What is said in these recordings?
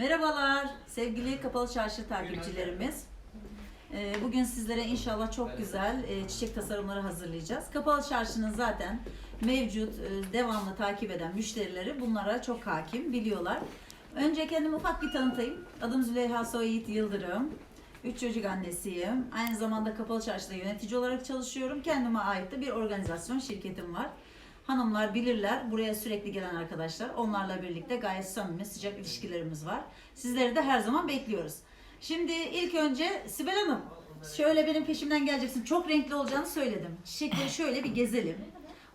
Merhabalar sevgili Kapalı Çarşı takipçilerimiz. Ee, Bugün sizlere inşallah çok güzel e, çiçek tasarımları hazırlayacağız. Kapalı Çarşı'nın zaten mevcut, e, devamlı takip eden müşterileri bunlara çok hakim, biliyorlar. Önce kendimi ufak bir tanıtayım. Adım Züleyha Soyit Yıldırım. Üç çocuk annesiyim. Aynı zamanda Kapalı Çarşı'da yönetici olarak çalışıyorum. Kendime ait de bir organizasyon şirketim var. Hanımlar bilirler, buraya sürekli gelen arkadaşlar. Onlarla birlikte gayet samimi, sıcak ilişkilerimiz var. Sizleri de her zaman bekliyoruz. Şimdi ilk önce Sibel Hanım, şöyle benim peşimden geleceksin. Çok renkli olacağını söyledim. Çiçekleri şöyle bir gezelim.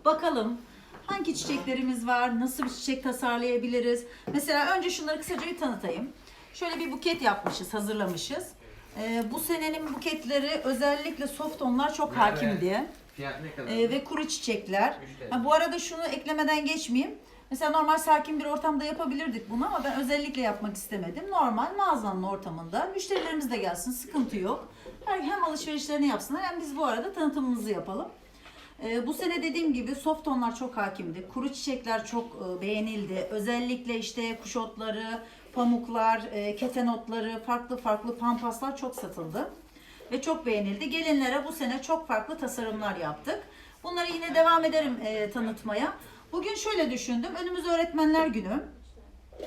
Bakalım hangi çiçeklerimiz var, nasıl bir çiçek tasarlayabiliriz. Mesela önce şunları kısaca bir tanıtayım. Şöyle bir buket yapmışız, hazırlamışız. Ee, bu senenin buketleri özellikle soft tonlar çok hakim diye. Fiyat ne kadar? Ee, ve kuru çiçekler. Müşteri. Ha, bu arada şunu eklemeden geçmeyeyim. Mesela normal sakin bir ortamda yapabilirdik bunu ama ben özellikle yapmak istemedim. Normal mağazanın ortamında müşterilerimiz de gelsin sıkıntı yok. Her, hem alışverişlerini yapsınlar hem biz bu arada tanıtımımızı yapalım. Ee, bu sene dediğim gibi soft tonlar çok hakimdi. Kuru çiçekler çok e, beğenildi. Özellikle işte kuş otları, pamuklar, e, keten otları, farklı farklı pampaslar çok satıldı. Ve çok beğenildi. Gelinlere bu sene çok farklı tasarımlar yaptık. Bunları yine devam ederim e, tanıtmaya. Bugün şöyle düşündüm. Önümüz öğretmenler günü.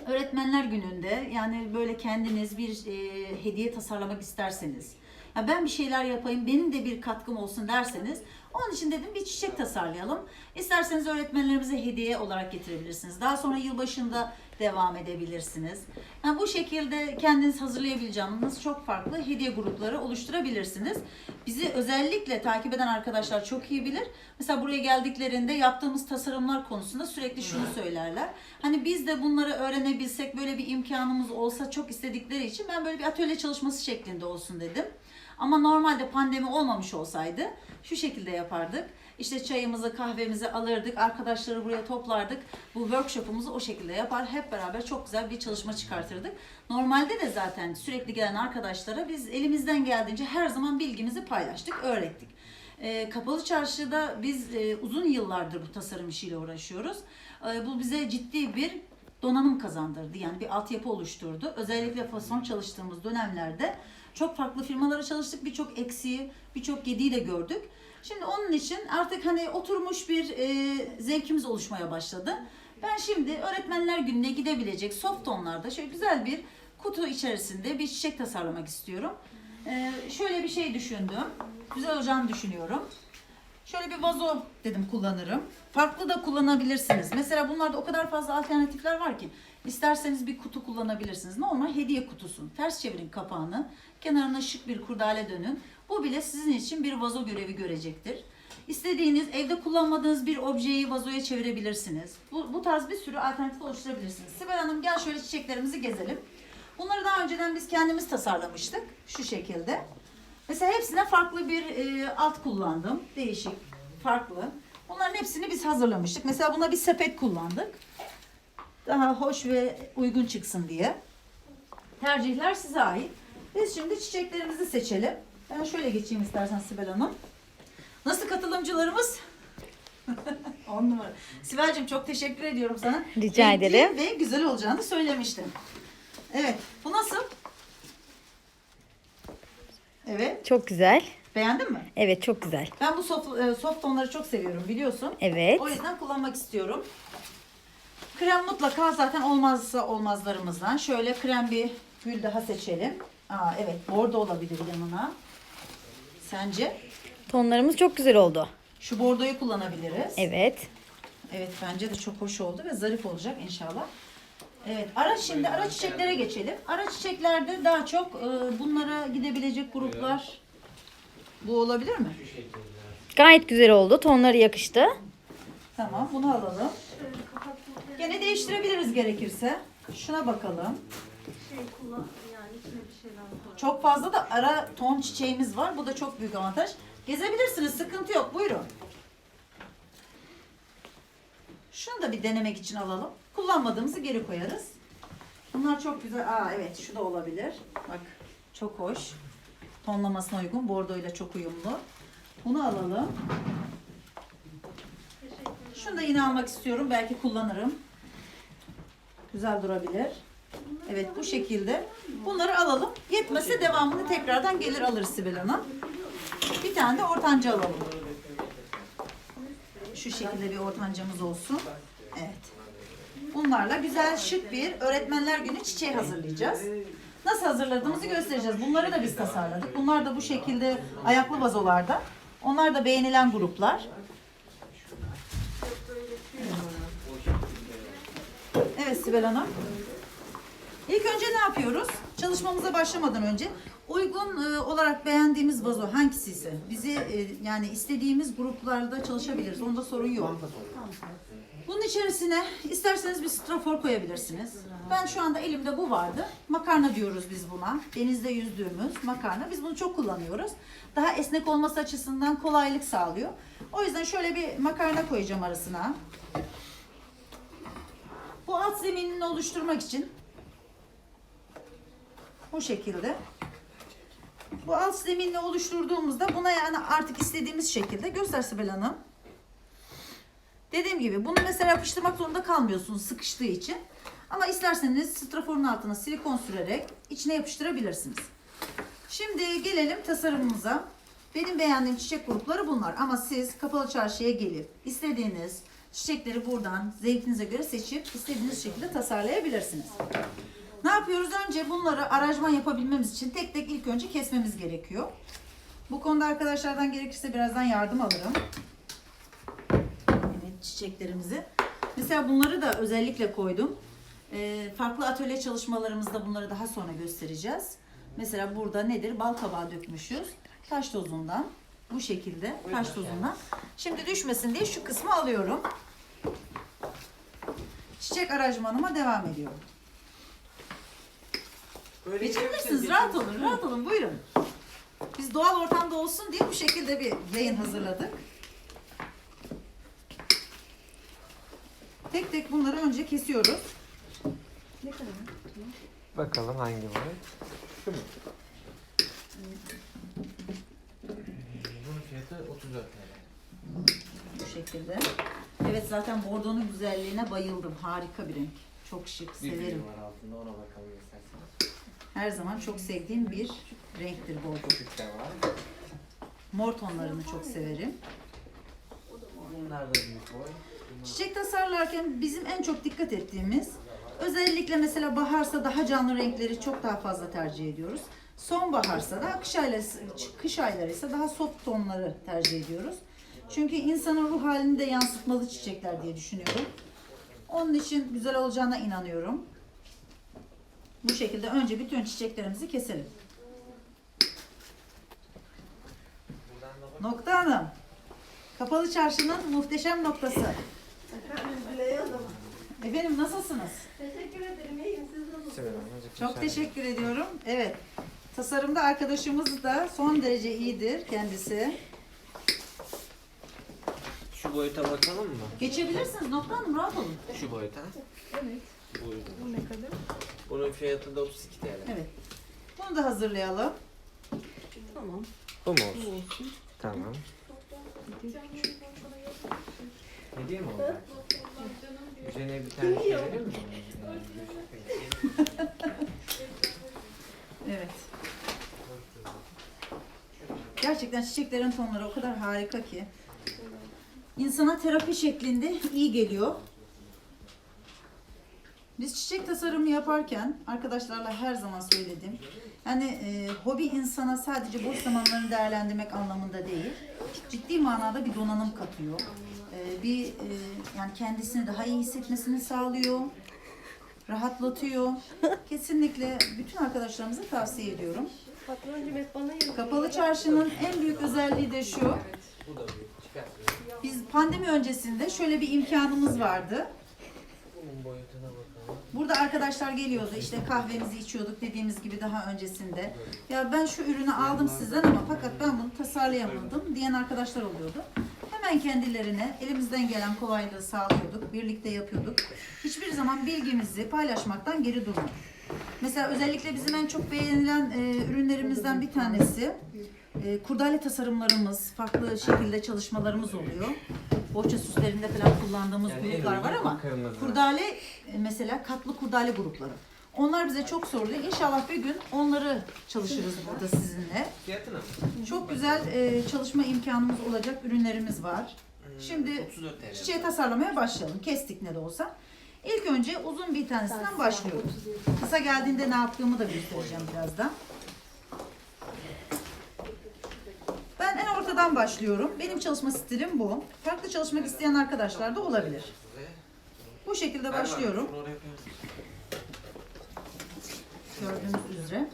Öğretmenler gününde yani böyle kendiniz bir e, hediye tasarlamak isterseniz ya ben bir şeyler yapayım benim de bir katkım olsun derseniz onun için dedim bir çiçek tasarlayalım. İsterseniz öğretmenlerimize hediye olarak getirebilirsiniz. Daha sonra yılbaşında devam edebilirsiniz. Yani bu şekilde kendiniz hazırlayabileceğiniz çok farklı hediye grupları oluşturabilirsiniz. Bizi özellikle takip eden arkadaşlar çok iyi bilir. Mesela buraya geldiklerinde yaptığımız tasarımlar konusunda sürekli şunu söylerler. Hani biz de bunları öğrenebilsek böyle bir imkanımız olsa çok istedikleri için ben böyle bir atölye çalışması şeklinde olsun dedim. Ama normalde pandemi olmamış olsaydı şu şekilde yapardık. İşte çayımızı, kahvemizi alırdık, arkadaşları buraya toplardık. Bu workshop'umuzu o şekilde yapar. Hep beraber çok güzel bir çalışma çıkartırdık. Normalde de zaten sürekli gelen arkadaşlara biz elimizden geldiğince her zaman bilgimizi paylaştık, öğrettik. Ee, Kapalı Çarşı'da biz e, uzun yıllardır bu tasarım işiyle uğraşıyoruz. Ee, bu bize ciddi bir donanım kazandırdı. Yani bir altyapı oluşturdu. Özellikle fason çalıştığımız dönemlerde çok farklı firmalara çalıştık. Birçok eksiği, birçok gediği de gördük. Şimdi onun için artık hani oturmuş bir e, zevkimiz oluşmaya başladı. Ben şimdi öğretmenler gününe gidebilecek soft tonlarda şöyle güzel bir kutu içerisinde bir çiçek tasarlamak istiyorum. E, şöyle bir şey düşündüm. Güzel olacağını düşünüyorum. Şöyle bir vazo dedim kullanırım. Farklı da kullanabilirsiniz. Mesela bunlarda o kadar fazla alternatifler var ki. İsterseniz bir kutu kullanabilirsiniz. Normal hediye kutusu. Ters çevirin kapağını. Kenarına şık bir kurdale dönün. Bu bile sizin için bir vazo görevi görecektir. İstediğiniz, evde kullanmadığınız bir objeyi vazoya çevirebilirsiniz. Bu, bu tarz bir sürü alternatif oluşturabilirsiniz. Sibel Hanım gel şöyle çiçeklerimizi gezelim. Bunları daha önceden biz kendimiz tasarlamıştık. Şu şekilde. Mesela hepsine farklı bir e, alt kullandım. Değişik, farklı. Bunların hepsini biz hazırlamıştık. Mesela buna bir sepet kullandık. Daha hoş ve uygun çıksın diye. Tercihler size ait. Biz şimdi çiçeklerimizi seçelim. Ben şöyle geçeyim istersen Sibel Hanım. Nasıl katılımcılarımız? On numara. Sibel'cim çok teşekkür ediyorum sana. Rica Renkli ederim. Ve güzel olacağını söylemiştim. Evet. Bu nasıl? Evet. Çok güzel. Beğendin mi? Evet çok güzel. Ben bu soft, e, soft tonları çok seviyorum biliyorsun. Evet. O yüzden kullanmak istiyorum. Krem mutlaka zaten olmazsa olmazlarımızdan. Şöyle krem bir gül daha seçelim. Aa evet bordo olabilir yanına. Sence? Tonlarımız çok güzel oldu. Şu bordoyu kullanabiliriz. Evet. Evet bence de çok hoş oldu ve zarif olacak inşallah. Evet ara şimdi ara çiçeklere geçelim. Ara çiçeklerde daha çok e, bunlara gidebilecek gruplar bu olabilir mi? Gayet güzel oldu. Tonları yakıştı. Tamam bunu alalım. Gene değiştirebiliriz gerekirse. Şuna bakalım. şey kullan Çok fazla da ara ton çiçeğimiz var. Bu da çok büyük avantaj. Gezebilirsiniz sıkıntı yok buyurun. Şunu da bir denemek için alalım. Kullanmadığımızı geri koyarız. Bunlar çok güzel. Aa evet şu da olabilir. Bak çok hoş. Tonlamasına uygun. Bordoyla çok uyumlu. Bunu alalım. Şunu da yine almak istiyorum. Belki kullanırım. Güzel durabilir. Evet bu şekilde. Bunları alalım. Yetmese devamını tekrardan gelir alırız Sibel Hanım. Bir tane de ortanca alalım. Şu şekilde bir ortancamız olsun. Evet. Bunlarla güzel şık bir öğretmenler günü çiçeği hazırlayacağız. Nasıl hazırladığımızı göstereceğiz. Bunları da biz tasarladık. Bunlar da bu şekilde ayaklı vazolarda. Onlar da beğenilen gruplar. Evet Sibel Hanım. İlk önce ne yapıyoruz? Çalışmamıza başlamadan önce uygun e, olarak beğendiğimiz vazo hangisi ise bizi e, yani istediğimiz gruplarda çalışabiliriz. Onda sorun yok. Bunun içerisine isterseniz bir strafor koyabilirsiniz. Ben şu anda elimde bu vardı. Makarna diyoruz biz buna. Denizde yüzdüğümüz makarna. Biz bunu çok kullanıyoruz. Daha esnek olması açısından kolaylık sağlıyor. O yüzden şöyle bir makarna koyacağım arasına. Bu alt zeminini oluşturmak için bu şekilde. Bu alt zeminini oluşturduğumuzda buna yani artık istediğimiz şekilde göster Sibel Hanım. Dediğim gibi bunu mesela yapıştırmak zorunda kalmıyorsunuz sıkıştığı için. Ama isterseniz straforun altına silikon sürerek içine yapıştırabilirsiniz. Şimdi gelelim tasarımımıza. Benim beğendiğim çiçek grupları bunlar. Ama siz kapalı çarşıya gelip istediğiniz çiçekleri buradan zevkinize göre seçip istediğiniz şekilde tasarlayabilirsiniz. Ne yapıyoruz? Önce bunları aranjman yapabilmemiz için tek tek ilk önce kesmemiz gerekiyor. Bu konuda arkadaşlardan gerekirse birazdan yardım alırım. Evet çiçeklerimizi. Mesela bunları da özellikle koydum. Ee, farklı atölye çalışmalarımızda bunları daha sonra göstereceğiz. Mesela burada nedir? Bal kabağı dökmüşüz. Taş tozundan. Bu şekilde taş tozundan. Şimdi düşmesin diye şu kısmı alıyorum. Çiçek aranjmanıma devam ediyorum. Geçebilirsiniz. Rahat olun. Rahat olun. Buyurun. Biz doğal ortamda olsun diye bu şekilde bir yayın hazırladık. Tek tek bunları önce kesiyoruz. Bakalım hangi var? Şu mu? Bunun fiyatı 34 TL. Bu şekilde. Evet zaten bordonun güzelliğine bayıldım. Harika bir renk. Çok şık. Bir Severim. film var altında ona bakalım. Her zaman çok sevdiğim bir renktir bordo. Mor tonlarını çok severim. Bunlar da büyük boy. Çiçek tasarlarken bizim en çok dikkat ettiğimiz özellikle mesela baharsa daha canlı renkleri çok daha fazla tercih ediyoruz. Sonbaharsa da kış ayları, kış ayları ise daha soft tonları tercih ediyoruz. Çünkü insanın ruh halini de yansıtmalı çiçekler diye düşünüyorum. Onun için güzel olacağına inanıyorum. Bu şekilde önce bütün çiçeklerimizi keselim. Nokta Hanım. Kapalı çarşının muhteşem noktası. Efendim Gülay Hanım. Efendim nasılsınız? Teşekkür ederim. İyiyim. Siz nasılsınız? Çok teşekkür ediyorum. Evet. Tasarımda arkadaşımız da son derece iyidir kendisi. Şu boyuta bakalım mı? Geçebilirsiniz Nokta Hanım rahat olun. Şu boyuta. Evet. Bu ne kadar? Bunun fiyatı da 32 TL. Evet. Bunu da hazırlayalım. Tamam. Bu mu olsun? Tamam. Hediye mi olacak? Üzerine bir tane şey verir mi? Evet. Gerçekten çiçeklerin tonları o kadar harika ki. İnsana terapi şeklinde iyi geliyor. Biz çiçek tasarımı yaparken arkadaşlarla her zaman söyledim. Yani e, hobi insana sadece boş zamanlarını değerlendirmek anlamında değil. Ciddi manada bir donanım katıyor. E, bir e, yani kendisini daha iyi hissetmesini sağlıyor. Rahatlatıyor. Kesinlikle bütün arkadaşlarımıza tavsiye ediyorum. Kapalı çarşının en büyük özelliği de şu. Biz pandemi öncesinde şöyle bir imkanımız vardı. Burada arkadaşlar geliyordu işte kahvemizi içiyorduk dediğimiz gibi daha öncesinde. Ya ben şu ürünü aldım sizden ama fakat ben bunu tasarlayamadım diyen arkadaşlar oluyordu. Hemen kendilerine elimizden gelen kolaylığı sağlıyorduk, birlikte yapıyorduk. Hiçbir zaman bilgimizi paylaşmaktan geri durmadık. Mesela özellikle bizim en çok beğenilen e, ürünlerimizden bir tanesi e, kurdale tasarımlarımız, farklı şekilde çalışmalarımız oluyor. Bohça süslerinde falan kullandığımız Yani gruplar var ama kırmızı. kurdale e, mesela katlı kurdale grupları. Onlar bize çok soruluyor. İnşallah bir gün onları çalışırız burada sizinle. Fiyatı ne? Çok güzel e, çalışma imkanımız olacak ürünlerimiz var. Hmm, Şimdi 34 TL. Çiçeği tasarlamaya başlayalım. Kestik ne de olsa. İlk önce uzun bir tanesinden başlıyorum. Kısa geldiğinde ne yaptığımı da göstereceğim birazdan. Ben en ortadan başlıyorum. Benim çalışma stilim bu. Farklı çalışmak isteyen arkadaşlar da olabilir. Bu şekilde başlıyorum. Gördüğünüz üzere.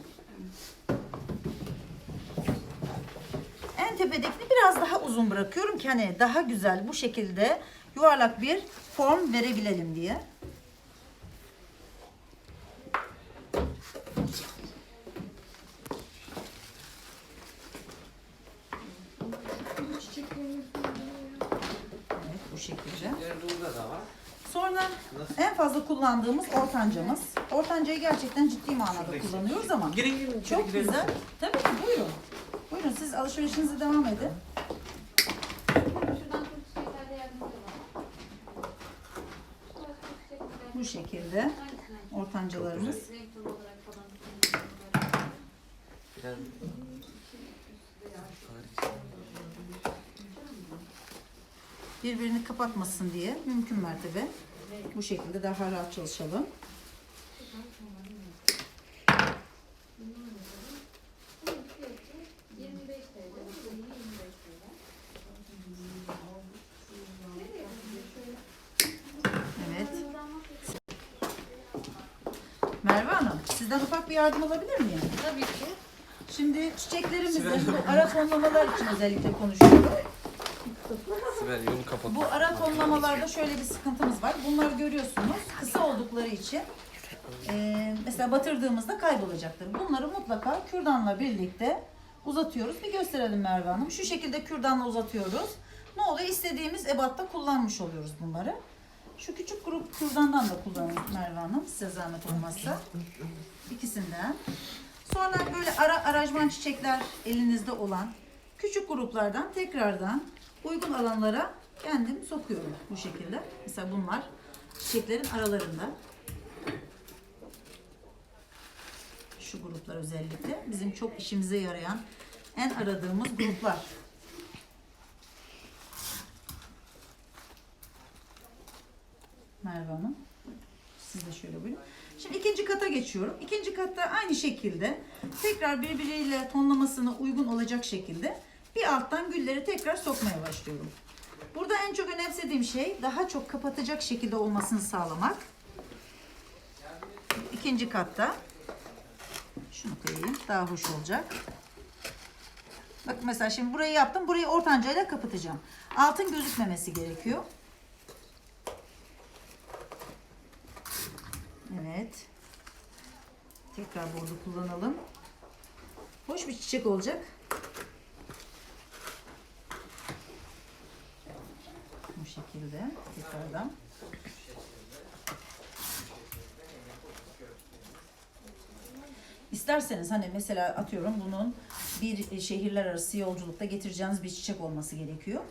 En tepedekini biraz daha uzun bırakıyorum ki hani daha güzel bu şekilde yuvarlak bir form verebilelim diye. Evet bu şekilde. Yani burada da var. Sonra Nasıl? en fazla kullandığımız ortancamız. Ortancayı gerçekten ciddi manada kullanıyoruz ama Girin girin. çok girelim. güzel. Tabii ki buyurun. Buyurun siz alışverişinize devam edin. Bu şekilde ortancalarımız. Renk tonu olarak falan. Biraz- birbirini kapatmasın diye mümkün mertebe bu şekilde daha rahat çalışalım. Bunun fiyatı 25 TL. Bu da 25 TL. Evet. Merve Hanım sizden ufak bir yardım alabilir miyim? Tabii ki. Şimdi çiçeklerimizin bu ara tonlamalar için özellikle konuşuyorum. Sibel yolu kapat. Bu ara tonlamalarda şöyle bir sıkıntımız var. Bunları görüyorsunuz. Kısa oldukları için eee, mesela batırdığımızda kaybolacaktır. Bunları mutlaka kürdanla birlikte uzatıyoruz. Bir gösterelim Merve Hanım. Şu şekilde kürdanla uzatıyoruz. Ne oluyor? İstediğimiz ebatta kullanmış oluyoruz bunları. Şu küçük grup kürdandan da kullanın Merve Hanım. Size zahmet olmazsa. İkisinden. Sonra böyle ara aranjman çiçekler elinizde olan küçük gruplardan tekrardan uygun alanlara kendim sokuyorum bu şekilde. Mesela bunlar çiçeklerin aralarında. Şu gruplar özellikle bizim çok işimize yarayan en aradığımız gruplar. Merve Hanım. Siz de şöyle buyurun. Şimdi ikinci kata geçiyorum. İkinci katta aynı şekilde tekrar birbiriyle tonlamasına uygun olacak şekilde alttan gülleri tekrar sokmaya başlıyorum. Burada en çok önemsediğim şey daha çok kapatacak şekilde olmasını sağlamak. İkinci katta şunu koyayım daha hoş olacak. Bak mesela şimdi burayı yaptım. Burayı ortancayla kapatacağım. Altın gözükmemesi gerekiyor. Evet. Tekrar bordo kullanalım. Hoş bir çiçek olacak. Şekilde tekrardan. İsterseniz hani mesela atıyorum bunun bir şehirler arası yolculukta getireceğiniz bir çiçek olması gerekiyor.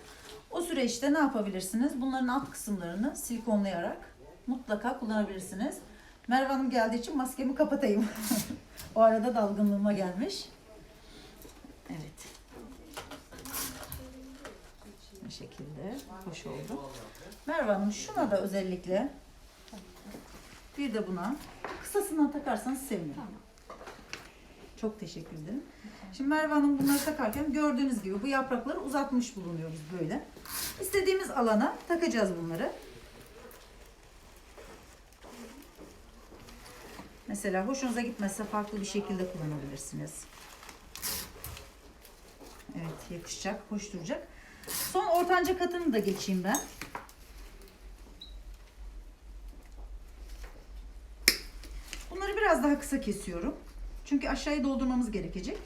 O süreçte ne yapabilirsiniz? Bunların alt kısımlarını silikonlayarak mutlaka kullanabilirsiniz. Merve Hanım geldiği için maskemi kapatayım. o arada dalgınlığıma gelmiş. Evet. Bu şekilde hoş oldu. Merve Hanım şuna da özellikle bir de buna kısasından takarsanız sevinirim. Çok teşekkür ederim. Şimdi Merve Hanım bunları takarken gördüğünüz gibi bu yaprakları uzatmış bulunuyoruz böyle. İstediğimiz alana takacağız bunları. Mesela hoşunuza gitmezse farklı bir şekilde kullanabilirsiniz. Evet yakışacak, hoş duracak. Son ortanca katını da geçeyim ben. Bunları biraz daha kısa kesiyorum. Çünkü aşağıya doldurmamız gerekecek.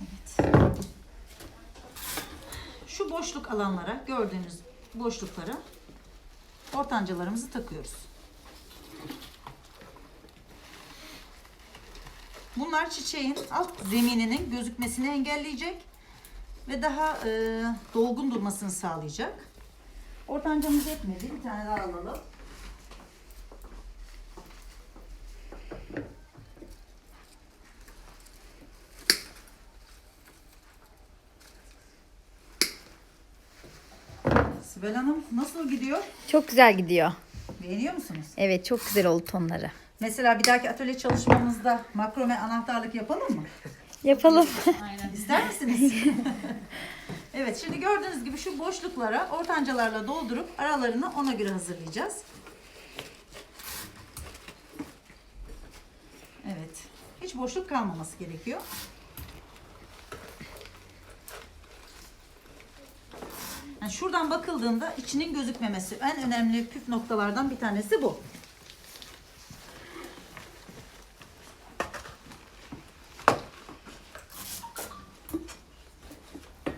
Evet. Şu boşluk alanlara, gördüğünüz boşluklara ortancalarımızı takıyoruz. Bunlar çiçeğin alt zemininin gözükmesini engelleyecek ve daha e, dolgun durmasını sağlayacak. Ortancamız yetmedi. Bir tane daha alalım. Sibel Hanım nasıl gidiyor? Çok güzel gidiyor. Beğeniyor musunuz? Evet çok güzel oldu tonları. Mesela bir dahaki atölye çalışmamızda makrome anahtarlık yapalım mı? Yapalım. İster misiniz? evet şimdi gördüğünüz gibi şu boşluklara ortancalarla doldurup aralarını ona göre hazırlayacağız. Evet. Hiç boşluk kalmaması gerekiyor. Yani şuradan bakıldığında içinin gözükmemesi en önemli püf noktalardan bir tanesi bu.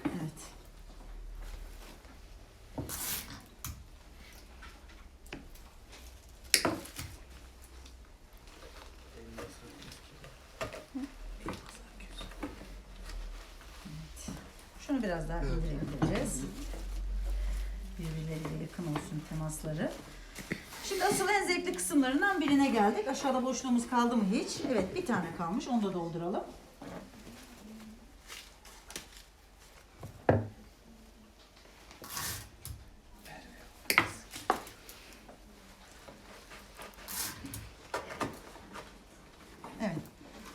Evet. Şunu biraz daha indirebiliriz. Birbirleriyle yakın olsun temasları. Şimdi asıl en zevkli kısımlarından birine geldik. Aşağıda boşluğumuz kaldı mı hiç? Evet bir tane kalmış. Onu da dolduralım. Evet.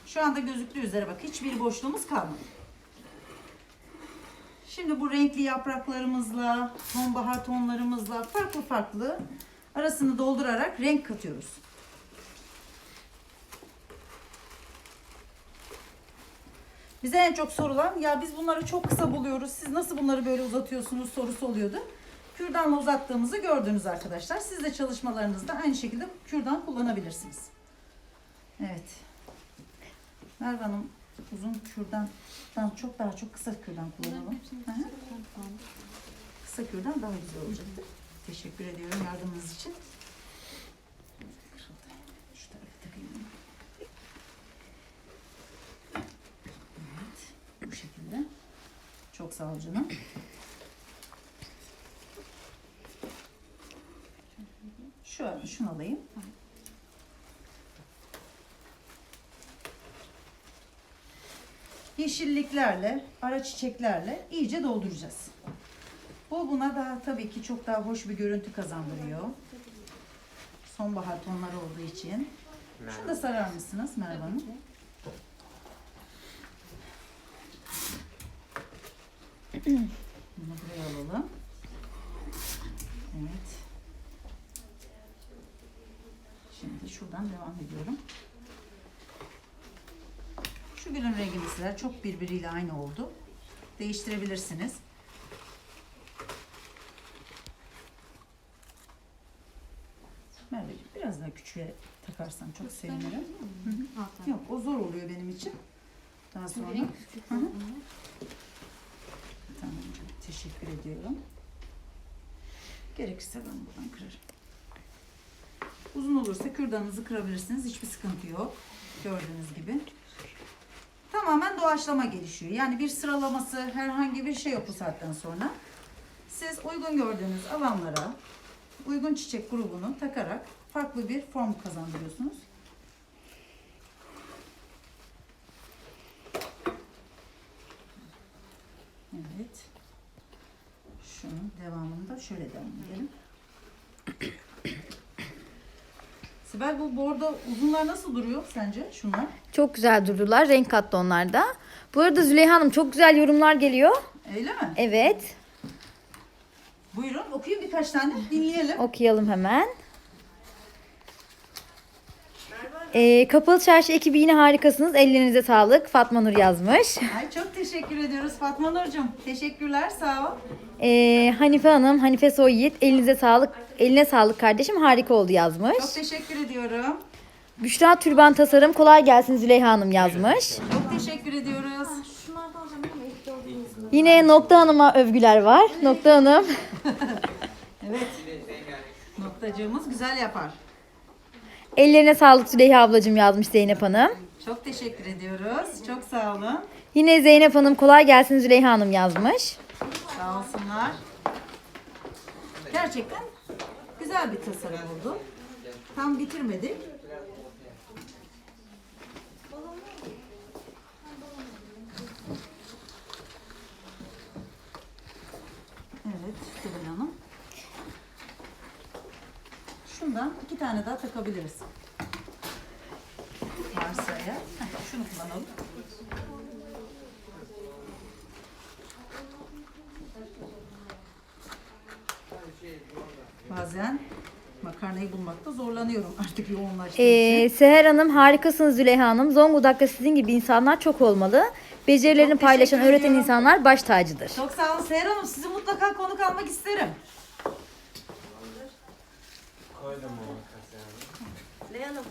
Şu anda gözüktüğü üzere bak hiçbir boşluğumuz kalmadı. Şimdi bu renkli yapraklarımızla, sonbahar tonlarımızla farklı farklı arasını doldurarak renk katıyoruz. Bize en çok sorulan ya biz bunları çok kısa buluyoruz. Siz nasıl bunları böyle uzatıyorsunuz sorusu oluyordu. Kürdanla uzattığımızı gördünüz arkadaşlar. Siz de çalışmalarınızda aynı şekilde kürdan kullanabilirsiniz. Evet. Merve Hanım uzun kürdandan çok daha çok kısa kürdan kullanalım. Hı hı. Kısa kürdan daha güzel olacaktır. Teşekkür ediyorum yardımınız için. Şu tarafa takayım. Evet. Bu şekilde. Çok sağ ol canım. Şöyle şunu alayım. Yeşilliklerle, ara çiçeklerle iyice dolduracağız. Bu buna daha tabii ki çok daha hoş bir görüntü kazandırıyor. Sonbahar tonları olduğu için. Şunu da sarar mısınız Merve Hanım? Bunu buraya alalım. Evet. Şimdi şuradan devam ediyorum. Şu gülün rengi mesela çok birbiriyle aynı oldu. Değiştirebilirsiniz. Merveciğim biraz daha küçüğe takarsan çok sevinirim. Hı hı. Yok o zor oluyor benim için. Daha sonra. Hı hı. Tamam teşekkür ediyorum. Gerekirse ben buradan kırarım. Uzun olursa kürdanınızı kırabilirsiniz. Hiçbir sıkıntı yok. Gördüğünüz gibi. Tamamen doğaçlama gelişiyor. Yani bir sıralaması herhangi bir şey yok bu saatten sonra. Siz uygun gördüğünüz alanlara uygun çiçek grubunu takarak farklı bir form kazandırıyorsunuz. Evet. Şunun devamını da şöyle devam edelim. Sibel bu bordo uzunlar nasıl duruyor sence şunlar? Çok güzel durdular. Renk kattı onlar da. Bu arada Züleyha Hanım çok güzel yorumlar geliyor. Öyle mi? Evet. Buyurun okuyun birkaç tane dinleyelim. Okuyalım hemen. Ee, Kapalı Çarşı ekibi yine harikasınız. Ellerinize sağlık. Fatma Nur yazmış. Ay çok teşekkür ediyoruz Fatma Nurcuğum. Teşekkürler sağ ol. Ee, Hanife Hanım, Hanife Soyyiğit. Elinize sağlık. Eline sağlık kardeşim. Harika oldu yazmış. Çok teşekkür ediyorum. Büşra Türban Tasarım. Kolay gelsin Züleyha Hanım yazmış. Çok teşekkür ediyoruz. Yine Nokta Hanım'a övgüler var. Nokta Hanım. Evet noktacığımız güzel yapar. Ellerine sağlık Züleyha ablacığım yazmış Zeynep Hanım. Çok teşekkür ediyoruz. Çok sağ olun. Yine Zeynep Hanım kolay gelsin Züleyha Hanım yazmış. Sağ olsunlar. Gerçekten güzel bir tasarım oldu. Tam bitirmedik. Evet, Sibel Hanım. Şundan iki tane daha takabiliriz. Heh, şunu kullanalım. Bazen makarnayı bulmakta zorlanıyorum artık yoğunlaştığı Ee, için. Seher Hanım harikasınız Züleyha Hanım. Zonguldak'ta sizin gibi insanlar çok olmalı. Becerilerini Çok paylaşan, öğreten ediyorum. insanlar baş tacıdır. Çok sağ olun Seher Hanım. Sizi mutlaka konuk almak isterim. Koydum Hanım.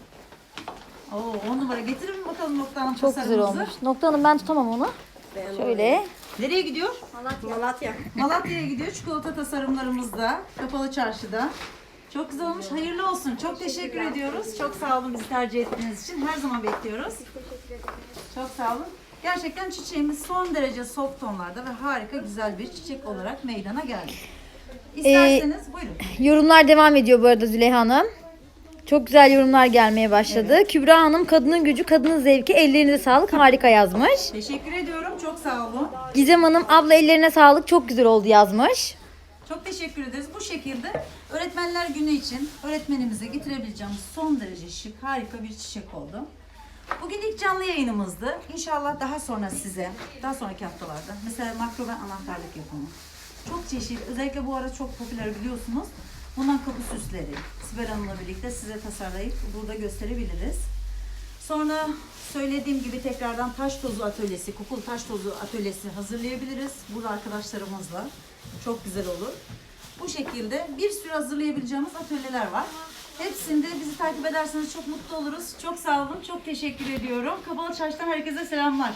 Oo, on numara. Getirin mi bakalım noktanın Çok güzel tasarımımızı? olmuş. Nokta Hanım ben tutamam onu. Beğendim. Şöyle. Nereye gidiyor? Malatya. Malatya'ya gidiyor. Çikolata tasarımlarımızda. Kapalı çarşıda. Çok güzel olmuş. Hayırlı olsun. Çok teşekkür ediyoruz. Çok sağ olun bizi tercih ettiğiniz için. Her zaman bekliyoruz. Çok sağ olun. Gerçekten çiçeğimiz son derece soft tonlarda ve harika güzel bir çiçek olarak meydana geldi. İsterseniz buyurun. Yorumlar devam ediyor bu arada Züleyha Hanım. Çok güzel yorumlar gelmeye başladı. Kübra Hanım kadının gücü, kadının zevki, ellerinize sağlık harika yazmış. Teşekkür ediyorum. Çok sağ olun. Gizem Hanım abla ellerine sağlık çok güzel oldu yazmış. Çok teşekkür ederiz. Bu şekilde Öğretmenler Günü için öğretmenimize getirebileceğimiz son derece şık, harika bir çiçek oldu. Bugün ilk canlı yayınımızdı. İnşallah daha sonra size, daha sonraki haftalarda mesela makro ve anahtarlık yapımı. Çok çeşit, özellikle bu ara çok popüler biliyorsunuz. Bundan kapı süsleri, Sibel Hanım'la birlikte size tasarlayıp burada gösterebiliriz. Sonra söylediğim gibi tekrardan taş tozu atölyesi, kokulu taş tozu atölyesi hazırlayabiliriz. Burada arkadaşlarımızla. Çok güzel olur. Bu şekilde bir sürü hazırlayabileceğimiz atölyeler var. Hepsinde bizi takip ederseniz çok mutlu oluruz. Çok sağ olun, çok teşekkür ediyorum. Kapalı Çarşı'dan herkese selamlar.